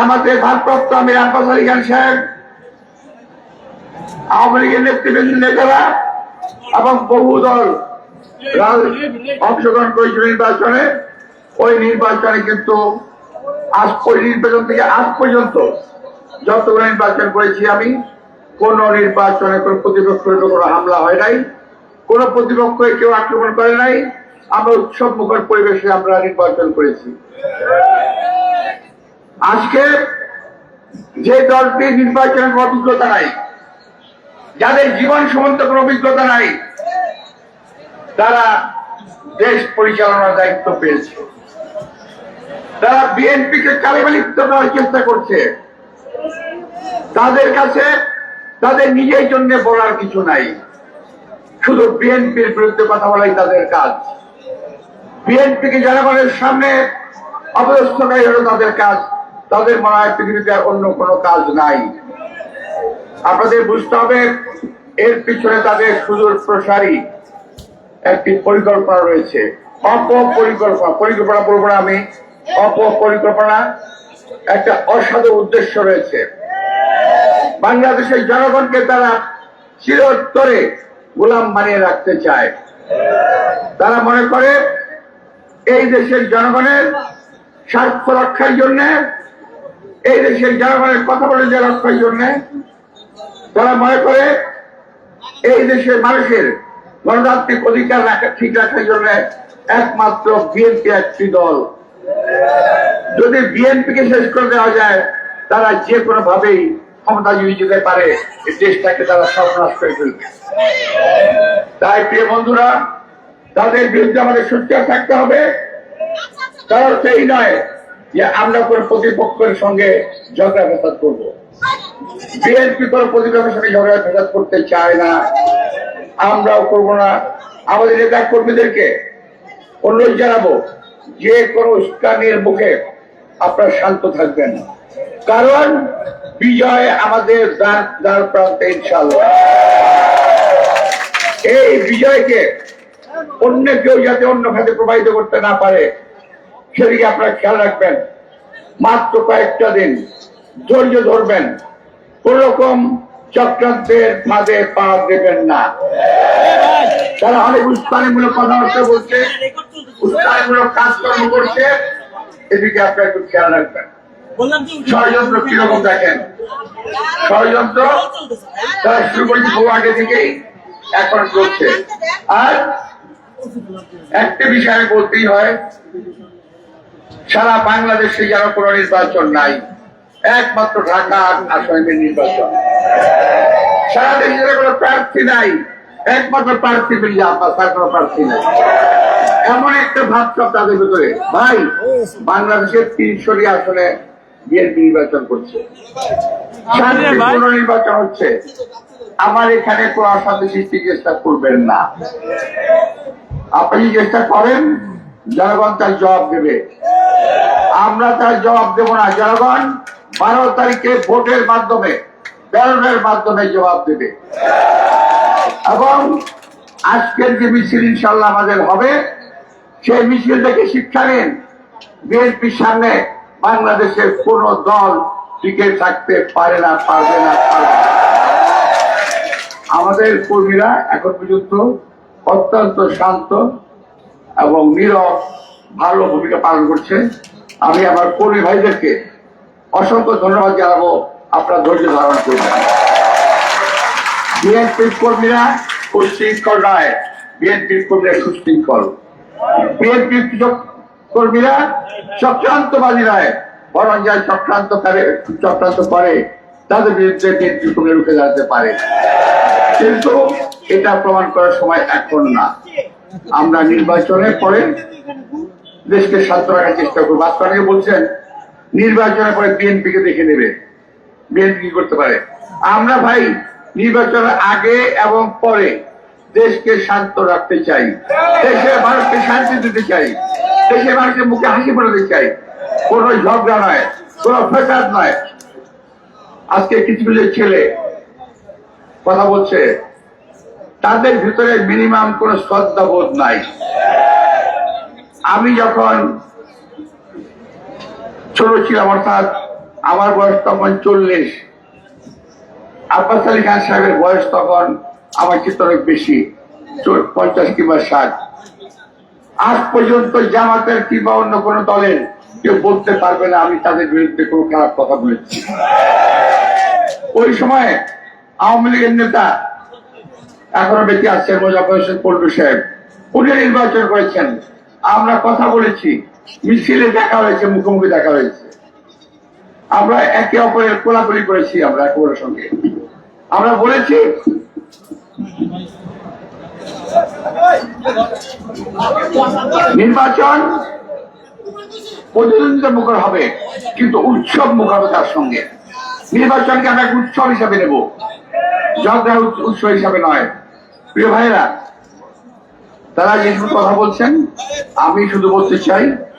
জামাতের ভারপ্রাপ্ত আমির আব্বাস আলী খান সাহেব, আওয়ামী লীগের নেতৃবৃন্দ নেতারা এবং বহু দল অংশগ্রহণ করেছিল নির্বাচনে। ওই নির্বাচনে কিন্তু আজ নির্বাচন থেকে আজ পর্যন্ত যতগুলো নির্বাচন করেছি আমি, কোন নির্বাচনে কোন প্রতিপক্ষের কোনো হামলা হয় নাই। কোন প্রতিপক্ষকে কেউ আক্রমণ করে নাই। আমরা উৎসব মুখর পরিবেশে আমরা নির্বাচন করেছি। আজকে যে দলটি নির্বাচনের অভিজ্ঞতা নাই, যাদের জীবন সম্বন্ধে অভিজ্ঞতা নাই, তারা দেশ পরিচালনার দায়িত্ব পেয়েছে। তারা বিএনপিকে কালিমালিপ্ত করার চেষ্টা করছে। তাদের কাছে তাদের নিজের জন্য বলার কিছু নাই। শুধু বিএনপির বিরুদ্ধে কথা বলাই তাদের কাজ। বিএনপিকে জনগণের সামনে অপদস্থকারী হলো তাদের কাজ। তাদের মনে হয় পৃথিবীতে অন্য কোনো কাজ নাই। আপনাদের বুঝতে হবে, এর পিছনে তাদের সুদূর প্রসারী একটি পরিকল্পনা রয়েছে। অপপরিকল্পনা, পরিকল্পনা বলব না আমি, অপপরিকল্পনা একটা অসাধু উদ্দেশ্য রয়েছে। বাংলাদেশের জনগণকে তারা চিরোত্তরে গোলাম বানিয়ে রাখতে চায়। তারা মনে করে, এই দেশের জনগণের স্বার্থ রক্ষার জন্য এই দেশের জনগণের কথা বলে যে রক্ষার জন্য, তারা মনে করে এই দেশের মানুষের গণতান্ত্রিক অধিকার রাখা, ঠিক রাখার জন্য একমাত্র বিএনপি একটি দল। যদি বিএনপি কে শেষ করে দেওয়া যায়, তারা যে কোনো ভাবেই ক্ষমতা যেতে পারে, এই দেশটাকে তারা সর্বনাশ করে ফেলবে। তাই প্রিয় বন্ধুরা, তাদের বিরুদ্ধে আমাদের সোচ্চার থাকতে হবে। তার সেই নয় যে আমরা কোন প্রতিপক্ষের সঙ্গে ঝগড়া ফেসাদ করব। বিএনপি কোন প্রতিপক্ষের সঙ্গে ঝগড়া ফেসাদ করতে চায় না। আমরাও করব না। আমাদের নেতা কর্মীদেরকে অনুরোধ জানাব, যে কোনো উস্কানির মুখে আপনারা শান্ত থাকবেন। কারণ বিজয় আমাদের দ্বার দ্বার প্রান্তে ইনশাল্লাহ এই বিজয়কে অন্য কেউ যাতে অন্য খাতে প্রবাহিত করতে না পারে সেদিকে আপনারা খেয়াল রাখবেন। মাত্র কয়েকটা দিন ধৈর্য ধরবেন। কোন রকম চক্রান্তের ফাঁদে পা দেবেন না। তারা অনেক উস্তানিমূলক কথাবার্তা বলছে উস্তানিমূলক কাজকর্ম করছে এদিকে আপনারা একটু খেয়াল রাখবেন। ষড়যন্ত্র কীরকম দেখেন? ষড়যন্ত্র তারা শুরু করেছে বহু আগে থেকেই এখন চলছে। আর একটা বিষয় বলতেই হয় সারা বাংলাদেশে যেন কোনো নির্বাচন নাই। একমাত্র ঢাকা আসনের নির্বাচন। সারা দেশে যেন কোনো প্রার্থী নাই। একমাত্র প্রার্থী মির্জা আব্বাস তার কোনো প্রার্থী নাই। এমন একটা ভাবসব তাদের ভিতরে। ভাই বাংলাদেশের তিনশোটি আসনে বিএনপি নির্বাচন করছে। শান্তিপূর্ণ নির্বাচন হচ্ছে। আমার এখানে কোন অশান্তি সৃষ্টি চেষ্টা করবেন না। আপনি চেষ্টা করেন জনগণ তার জবাব দেবে। আমরা তার জবাব দেব না। জনগণ বারো তারিখে ভোটের মাধ্যমে, ব্যালটের মাধ্যমে জবাব দেবে। এবং আজকের যে মিছিল ইনশাল্লাহ আমাদের হবে, সেই মিছিল থেকে শিক্ষা নিন, বিএনপির সামনে বাংলাদেশের কোন দল টিকে থাকতে পারে না, পারবে না, পারবে। আমাদের কর্মীরা এখন পর্যন্ত অত্যন্ত শান্ত এবং নীরব। ভালো ভূমিকা পালন করছে। আমি আমার কর্মী ভাইদেরকে অসংখ্য ধন্যবাদ জানাব। আপনারা ধৈর্য ধারণ করবেন বিএনপির কর্মীরা সুশৃঙ্খল নয় বিএনপির কর্মীরা সুশৃঙ্খল। বিএনপির কর্মীরা চক্রান্তবাদী নয় বরং যারা চক্রান্ত করে চক্রান্ত করে, তাদের বিরুদ্ধে বিএনপি কর্মী রুখে দাঁড়াতে পারে। কিন্তু এটা প্রমাণ করার সময় এখন না। আমরা নির্বাচনের পরে দেশকে শান্ত রাখার চেষ্টা করব। আজকে অনেকে বলছেন, নির্বাচনের পরে বিএনপি কে দেখে নেবে। বিএনপি কি করতে পারে? আমরা ভাই, নির্বাচনের আগে এবং পরে দেশকে শান্ত রাখতে চাই। দেশের মানুষকে শান্তি দিতে চাই। দেশের মানুষের মুখে হাসি ফোটাতে চাই। কোন ঝগড়া নয়, কোন ফেসাদ নয়। আজকে কিছু কিছু ছেলে কথা বলছে, তাদের ভিতরে মিনিমাম কোন শ্রদ্ধাবোধ নাই। আমি যখন ছোট ছিলাম, অর্থাৎ আমার বয়স তখন চল্লিশ। আব্বাস আলী খান সাহেবের বয়স তখন আমার চিত্র অনেক বেশি পঞ্চাশ কিংবা ষাট। আজ পর্যন্ত জামাতের কিংবা অন্য কোন দলের কেউ বলতে পারবে না, আমি তাদের বিরুদ্ধে কোনো খারাপ কথা বলেছি। ওই সময় আওয়ামী লীগের নেতা এখনও বেঁচে আছেন মোজাফর হোসেন পল্লু সাহেব। উনি নির্বাচন করেছেন। আমরা কথা বলেছি, মিছিলে দেখা হয়েছে, মুখোমুখি দেখা হয়েছে। আমরা একে অপরের কোলাকুলি করেছি আমরা একে অপরের সঙ্গে। আমরা বলেছি, নির্বাচন প্রতিদ্বন্দ্বিতা মুখর হবে, কিন্তু উৎসব মুখর হবে তার সঙ্গে। নির্বাচনকে আমরা উৎসব হিসাবে নেব। ঝগড়া উৎ- উৎসব হিসাবে নয়। প্রিয় ভাইরা তারা যেসব কথা বলছেন আমি শুধু বলতে চাই